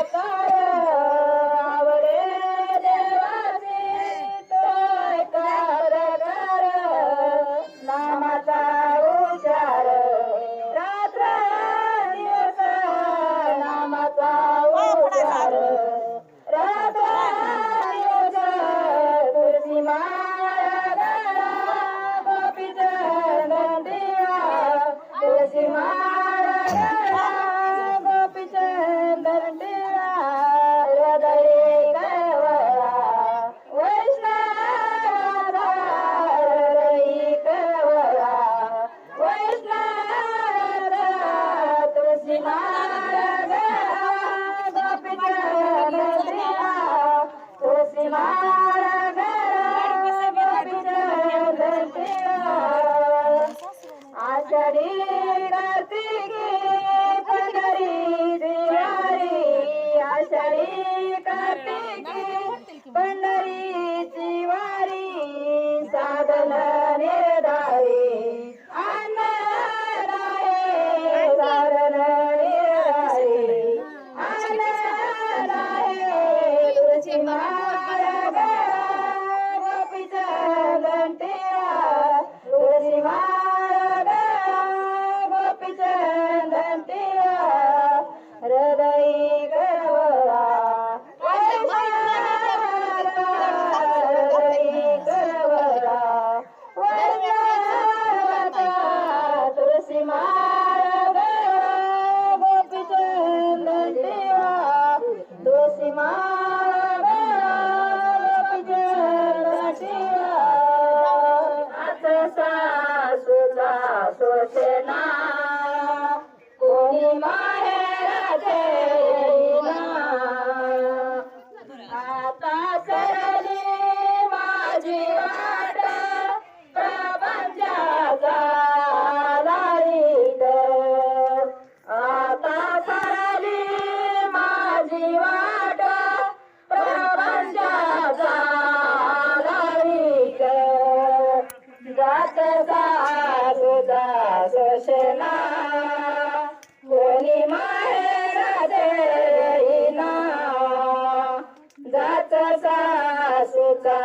ಮಾತಾ गोपीचा गंटेरा तुळशी मा सुटना कोणी माहेर देईना आता सरली माझी वाट। प्रपंचा आता सरली माझी वाट। प्रपंचा जात तुझा सोशला कोणी माहेरा देईना जात सासूचा